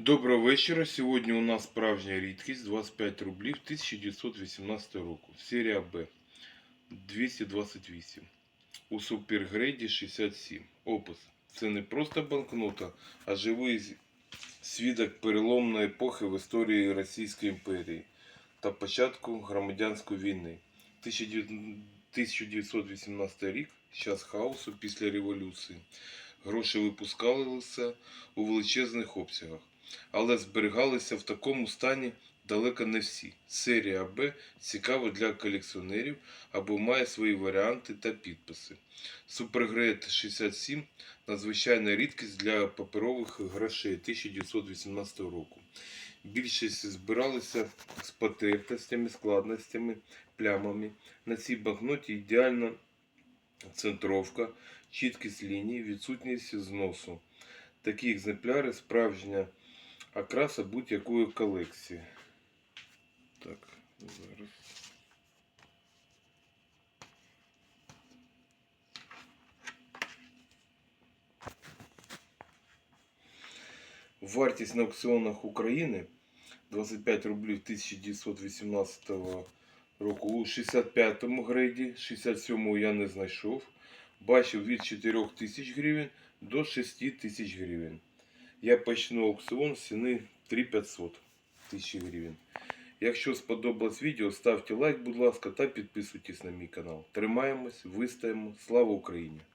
Доброго вечора. Сьогодні у нас справжня рідкість 25 рублів 1918 року. Серія Б 228. У супергрейді 67. Опис. Це не просто банкнота, а живий свідок переломної епохи в історії Російської імперії та початку громадянської війни. 1918 рік час хаосу після революції. Гроші випускалися у величезних обсягах але зберігалися в такому стані далеко не всі. Серія Б цікава для колекціонерів або має свої варіанти та підписи. Супергрейд 67 надзвичайна рідкість для паперових грошей 1918 року. Більшість збиралися з потертостями, складностями, плямами. На цій банкноті ідеальна центровка, чіткість ліній, відсутність зносу. Такі екземпляри справжня окраса будь-якої колекції. Так, зараз. Вартість на аукціонах України 25 рублів 1918 року у 65-му грейді, 67-му я не знайшов. Бачив від 4 тисяч гривень до 6 тисяч гривень. Я почну аукціон з ціни 3500 тисяч гривень. Якщо сподобалось відео, ставте лайк, будь ласка, та підписуйтесь на мій канал. Тримаємось, вистаємо. Слава Україні!